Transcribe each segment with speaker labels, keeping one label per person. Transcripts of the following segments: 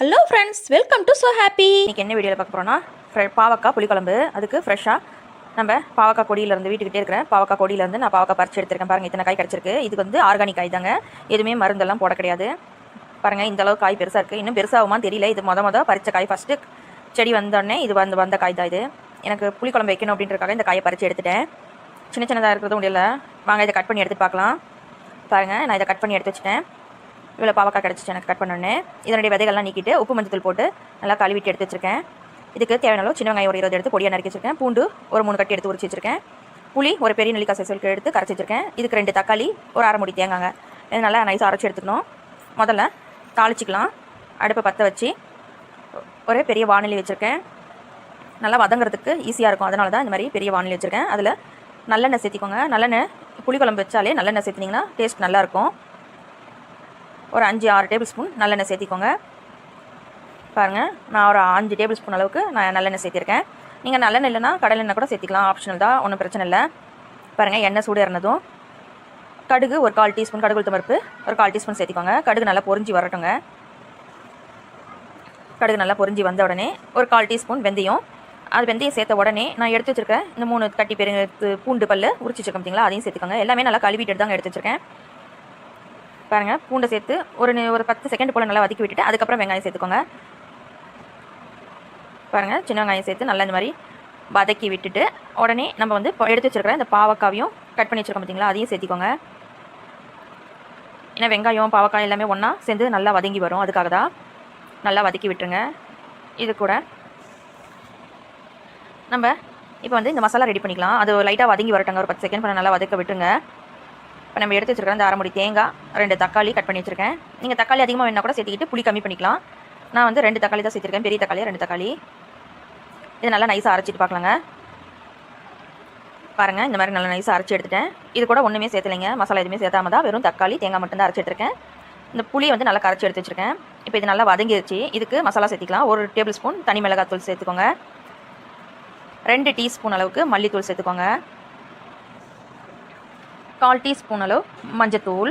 Speaker 1: Hello friends welcome to so happy
Speaker 2: இன்றைக்கி என்ன வீடியோவில் பார்க்க போகிறோன்னா ஃப்ரெ பாவக்காய் புளிக்குழம்பு. அதுக்கு ஃப்ரெஷ்ஷாக நம்ம பாவக்காய் கொடியிலேருந்து வீட்டுக்கிட்டே இருக்கிற பாவக்காய் கொடியிலேருந்து நான் பாவக்காய் பறிச்சு எடுத்திருக்கேன். பாருங்கள் இத்தனை காய் கிடச்சிருக்கு. இதுக்கு வந்து ஆர்கானிக் காய் தாங்க. எதுவுமே மருந்தெல்லாம் போட கிடையாது. பாருங்கள் இந்தளவு காய் பெருசாக இருக்குது இன்னும் பெருசாகுமான்னு தெரியல. இது மொத மொதல் பறிச்ச காய். ஃபஸ்ட்டு செடி வந்தோடனே இது வந்து வந்த காய் தான் இது. எனக்கு புளிக்குழம்பு வைக்கணும் அப்படின்றக்காக இந்த காயை பறித்து எடுத்துட்டேன். சின்ன சின்னதாக இருக்கிறதும் முடியல வாங்க இதை கட் பண்ணி எடுத்து பார்க்கலாம். பாருங்கள் நான் இதை கட் பண்ணி எடுத்து வச்சிட்டேன். இவ்வளோ பாவக்காய் கிடச்சிச்சு எனக்கு கட் பண்ணோன்னே. இதனுடைய விதைகள்லாம் நீக்கிட்டு உப்பு மஞ்சத்தூள் போட்டு நல்லா கழுவிட்டு எடுத்து வச்சிருக்கேன். இதுக்கு தேவையான சின்ன வெங்காயம் ஒரு இருபது எடுத்து பொடியாக நறுக்கி வச்சிருக்கேன். பூண்டு ஒரு மூணு கட்டி எடுத்து உரிச்சு வச்சிருக்கேன். புளி ஒரு பெரிய நெல்லிக்காய் சைஸ்க்கு எடுத்து கரைச்சி வச்சிருக்கேன். இதுக்கு ரெண்டு தக்காளி ஒரு அரை முடி தேங்காங்க. இது நல்லா நைஸாக அரைச்சி எடுத்துக்கணும். முதல்ல தாளிச்சிக்கலாம். அடுப்பை பற்ற வச்சு ஒரு பெரிய வானிலை வச்சுருக்கேன். நல்லா வதங்குறதுக்கு ஈஸியாக இருக்கும். அதனால தான் இந்த மாதிரி பெரிய வானிலை வச்சுருக்கேன். அதில் நல்லெண்ணெய் சேர்த்திக்கோங்க. நல்லெண்ணெய் புளிக்குழம்பு வச்சாலே நல்லெண்ணெய் சேர்த்திங்கன்னா டேஸ்ட் நல்லாயிருக்கும் ஒரு அஞ்சு ஆறு டேபிள் ஸ்பூன் நல்லெண்ணெய் சேர்த்திக்கோங்க. பாருங்கள் நான் ஒரு அஞ்சு டேபிள் ஸ்பூன் அளவுக்கு நான் நல்லெண்ணெய் சேர்த்திருக்கேன். நீங்கள் நல்லெண்ணெய் இல்லைனா கடலெண்ணெய் கூட சேர்த்திக்கலாம் ஆப்ஷனல் தான் ஒன்றும் பிரச்சனை இல்லை. பாருங்கள் எண்ணெய் சூடு இறந்ததும். கடுகு ஒரு கால் டீஸ்பூன் கடுகு உளுத்தம்பருப்பு ஒரு கால் டீஸ்பூன் சேர்த்திக்கோங்க. கடுகு நல்லா பொறிஞ்சி வரட்டுங்க. கடுகு நல்லா பொறிஞ்சி வந்த உடனே ஒரு கால் டீஸ்பூன் வெந்தயம். அது வெந்தயம் சேர்த்த உடனே நான் எடுத்து வச்சிருக்கேன் இந்த மூணு கட்டி பெருங்க பூண்டு பல் உரிச்சு வச்சிருக்கேன் பார்த்தீங்களா அதையும் சேர்த்துக்கோங்க. எல்லாமே நல்லா கழுவிட்டு தாங்க எடுத்து வச்சிருக்கேன். பாருங்கள் பூண்டை சேர்த்து ஒரு ஒரு பத்து செகண்ட் போல் நல்லா வதக்கி விட்டுட்டு அதுக்கப்புறம் வெங்காயம் சேர்த்துக்கோங்க. பாருங்கள் சின்ன வெங்காயம் சேர்த்து நல்லா இந்த மாதிரி வதக்கி விட்டுட்டு உடனே நம்ம வந்து எடுத்து வச்சிருக்கிற இந்த பாவக்காவையும் கட் பண்ணி வச்சிருக்கோம் பார்த்தீங்களா அதையும் சேர்த்திக்கோங்க. ஏன்னா வெங்காயம் பாவக்காய் எல்லாமே ஒன்றா சேர்ந்து நல்லா வதங்கி வரும் அதுக்காக தான் நல்லா வதக்கி விட்டுருங்க. இது கூட நம்ம இப்போ வந்து இந்த மசாலா ரெடி பண்ணிக்கலாம். அது லைட்டாக வதங்கி வரட்டுங்க ஒரு பத்து செகண்ட் பண்ண நல்லா வதக்க விட்டுருங்க. இப்போ நம்ம எடுத்து வச்சிருக்கிற அந்த அரைமுடி தேங்காய் ரெண்டு தக்காளி கட் பண்ணி வச்சிருக்கேன். நீங்கள் தக்காளி அதிகமாக வேணா கூட சேர்த்துக்கிட்டு புளி கம்மி பண்ணிக்கலாம். நான் வந்து ரெண்டு தக்காளி தான் சேர்த்துருக்கேன். பெரிய தக்காளி ரெண்டு தக்காளி. இது நல்லா நைஸாக அரைச்சிட்டு பார்க்கலாங்க. பாருங்கள் இந்த மாதிரி நல்லா நைஸாக அரைச்சி எடுத்துட்டேன். இது கூட ஒன்றுமே சேர்த்துலைங்க. மசாலா எதுவுமே சேர்த்தாம தான் வெறும் தக்காளி தேங்காய் மட்டும் தான் அரைச்சி எடுத்துருக்கேன். இந்த புளியை வந்து நல்லா கரைச்சி எடுத்து வச்சிருக்கேன். இப்போ இது நல்லா வதங்கிடுச்சு இதுக்கு மசாலா சேர்த்திக்கலாம். ஒரு டேபிள் ஸ்பூன் தனி மிளகாத்தூள் சேர்த்துக்கோங்க. ரெண்டு டீஸ்பூன் அளவுக்கு மல்லித்தூள் சேர்த்துக்கோங்க. கால் டீஸ்பூன் அளவு மஞ்சத்தூள்.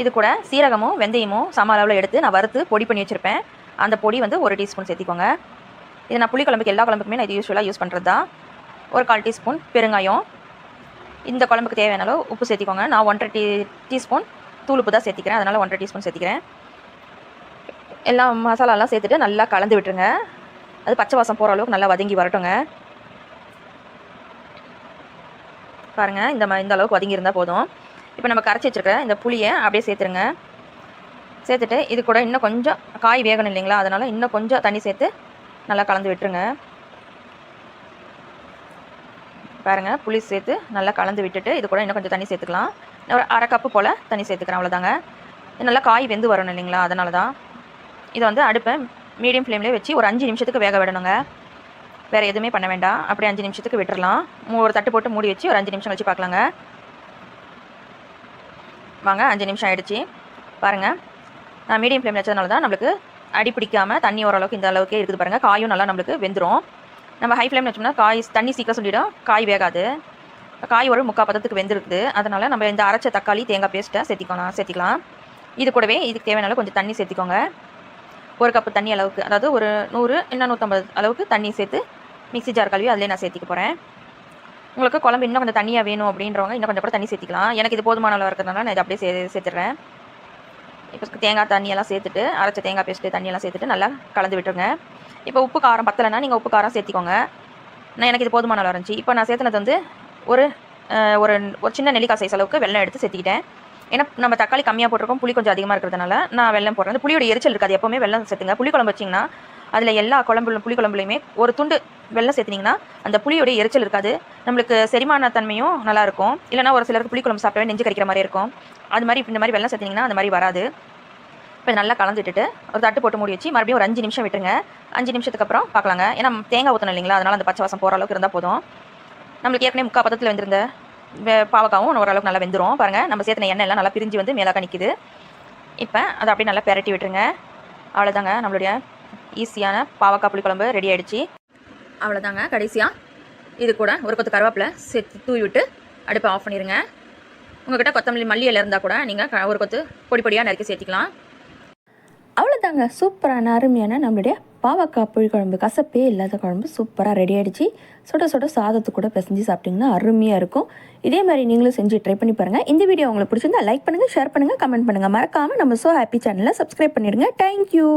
Speaker 2: இது கூட சீரகமும் வெந்தயமும் சம அளவில் எடுத்து நான் வறுத்து பொடி பண்ணி வச்சுருப்பேன். அந்த பொடி வந்து ஒரு டீஸ்பூன் சேர்த்திக்கோங்க. இது நான் புளிக்குழம்புக்கு எல்லா குழம்புக்குமே நான் இது யூஸ்ஃபுல்லாக யூஸ் பண்ணுறது தான் ஒரு கால் டீஸ்பூன் பெருங்காயம். இந்த குழம்புக்கு தேவையான அளவு உப்பு சேர்த்திக்கோங்க. நான் ஒன்றரை டீ டீஸ்பூன் தூள் உப்பு தான் சேர்த்திக்கிறேன். அதனால் ஒன்றரை டீஸ்பூன் சேர்த்திக்கிறேன். எல்லா மசாலாலாம் சேர்த்துட்டு நல்லா கலந்து விட்டுருங்க. அது பச்சை வாசம் போகிற அளவுக்கு நல்லா வதங்கி வரட்டுங்க. பாருங்கள் இந்த மாதிரி இந்த அளவுக்கு வதங்கி இருந்தால் போதும். இப்போ நம்ம கரைச்சி வச்சுருக்க இந்த புளியை அப்படியே சேர்த்துருங்க. சேர்த்துட்டு இது கூட இன்னும் கொஞ்சம் காய் வேகணும் இல்லைங்களா? அதனால் இன்னும் கொஞ்சம் தண்ணி சேர்த்து நல்லா கலந்து விட்டுருங்க. பாருங்கள் புளி சேர்த்து நல்லா கலந்து விட்டுட்டு இது கூட இன்னும் கொஞ்சம் தண்ணி சேர்த்துக்கலாம். ஒரு அரை கப்பு போல் தண்ணி சேர்த்துக்கிறேன் அவ்வளோதாங்க இது நல்லா காய் வெந்து வரணும் இல்லைங்களா? அதனால தான் இதை வந்து அடுப்பை மீடியம் ஃப்ளேம்லேயே வச்சு ஒரு அஞ்சு நிமிஷத்துக்கு வேக விடணுங்க. வேறு எதுவுமே பண்ண வேண்டாம். அப்படியே அஞ்சு நிமிஷத்துக்கு விட்டுறலாம். மூ- ஒரு தட்டு போட்டு மூடி வச்சு ஒரு அஞ்சு நிமிஷம் கழிச்சு பார்க்கலாங்க. வாங்க அஞ்சு நிமிஷம் ஆகிடுச்சி பாருங்கள் நான் மீடியம் ஃப்ளேமில் வச்சதுனால தான் நம்மளுக்கு அடி பிடிக்காமல் தண்ணி ஓரளவுக்கு இந்த அளவுக்கே இருக்குது பாருங்கள் காயும் நல்லா நம்மளுக்கு வெந்துடும் நம்ம ஹை ஃப்ளேமில் வச்சோம்னா காய் தண்ணி சீக்கிரம் சொல்லிடும். காய் வேகாது. காய் ஒரு முக்கால் பதத்துக்கு வெந்திருக்குது. அதனால் நம்ம இந்த அரைச்ச தக்காளி தேங்காய் பேஸ்ட்டை சேர்த்திக்கலாம் சேர்த்திக்கலாம். இது கூடவே இதுக்கு தேவையான கொஞ்சம் தண்ணி சேர்த்திக்கோங்க. ஒரு கப்பு தண்ணி அளவுக்கு அதாவது ஒரு நூறு இல்லை நூற்றம்பது அளவுக்கு தண்ணி சேர்த்து மிக்ஸி ஜார் கழுவி அதிலே நான் சேர்த்திக்க போகிறேன் உங்களுக்கு குழம்பு இன்னும் கொஞ்சம் தண்ணியாக வேணும் அப்படின்றவங்க இன்னும் கொஞ்சம் கூட தண்ணி சேர்த்திக்கலாம். எனக்கு இது போதுமான அளவு இருக்கிறதுனால நான் இதை அப்படியே சே சேர்த்துடுறேன் இப்போ தேங்காய் தண்ணியெல்லாம் சேர்த்துட்டு அரைச்ச தேங்காய் பேஸ்ட்டு தண்ணியெல்லாம் சேர்த்துட்டு நல்லா கலந்து விட்டுருங்க. இப்போ உப்பு காரம் பத்தலைன்னா நீங்கள் உப்பு காரம் சேர்த்திக்கோங்க. நான் எனக்கு இது போதுமான அளவு இருந்துச்சு. இப்போ நான் சேர்த்துனது வந்து ஒரு ஒரு ஒரு சின்ன நெல்லிக்காய் சைஸ் அளவுக்கு வெள்ளம் எடுத்து சேர்த்திக்கிட்டேன். ஏன்னா நம்ம தக்காளி கம்மியாக போட்டிருக்கோம் புளி கொஞ்சம் அதிகமாக இருக்கிறதுனால நான் வெள்ளம் போடுறேன். புளியோட எரிச்சல் இருக்காது எப்போவுமே வெள்ளம் சேர்த்துங்க. புளி குழம்பு வச்சிங்கன்னா அதில் எல்லா குழம்புல புளி குழம்புலையுமே ஒரு துண்டு வெள்ளம் சேர்த்திங்கன்னா அந்த புளியோடைய எரிச்சல் இருக்காது. நம்மளுக்கு செரிமான தன்மையும் நல்லாயிருக்கும் இல்லைனா ஒரு சிலருக்கு புளி குழம்பு சாப்பிட்டவே நெஞ்சு கறிக்கிற மாதிரி இருக்கும். அது மாதிரி இந்த மாதிரி வெள்ளம் சேர்த்திங்கன்னா அந்த மாதிரி வராது. இப்போ நல்லா கலந்து ஒரு தட்டு போட்டு மூடி வச்சு மறுபடியும் ஒரு அஞ்சு நிமிஷம் விட்டுருங்க. அஞ்சு நிமிஷத்துக்கு அப்புறம் பார்க்கலாங்க ஏன்னா தேங்காய் ஊற்றணும் இல்லைங்களா? அதனால் அந்த பச்சை வாசம் போகிற அளவுக்கு இருந்தால் போதும். நம்மளுக்கு ஏற்கனவே முக்கால் பதத்தில் வெந்திருந்த வே- பாவக்காவும் ஓரளவுக்கு நல்லா வெந்துடும் பாருங்கள் நம்ம சேர்த்துன எண்ணெய் எல்லாம் நல்லா பிரிஞ்சு வந்து மேலாக நிற்கிது இப்போ அதை அப்படியே நல்லா பெரட்டி விட்டுருங்க. அவ்வளோதாங்க நம்மளுடைய ஈஸியான பாவக்காய் புளிக்குழம்பு ரெடி ஆகிடுச்சி அவ்வளோதாங்க கடைசியாக இது கூட ஒரு கொத்து கருவேப்பிலை சேர்த்து தூவி விட்டு அடுப்பை ஆஃப் பண்ணிடுங்க உங்கள்கிட்ட கொத்தமல்லி மல்லி இலை இருந்தால் கூட நீங்கள் ஒரு கொத்து பொடி பொடியாக நறுக்கி சேர்த்திக்கலாம்.
Speaker 1: அவ்வளோதாங்க சூப்பரான அருமையான நம்மளுடைய பாவக்காய் புளி குழம்பு. கசப்பே இல்லாத குழம்பு சூப்பராக ரெடி ஆகிடுச்சு சுட சுட சாதத்து கூட பிசைஞ்சு சாப்பிட்டிங்கன்னா அருமையாக இருக்கும். இதே மாதிரி நீங்களும் செஞ்சு ட்ரை பண்ணி பாருங்கள் இந்த வீடியோ உங்களுக்கு பிடிச்சிருந்தா லைக் பண்ணுங்கள் ஷேர் பண்ணுங்கள் கமெண்ட் பண்ணுங்கள் மறக்காமல் நம்ம ஸோ ஹாப்பி சேனலை சப்ஸ்கிரைப் பண்ணிடுங்க. Thank you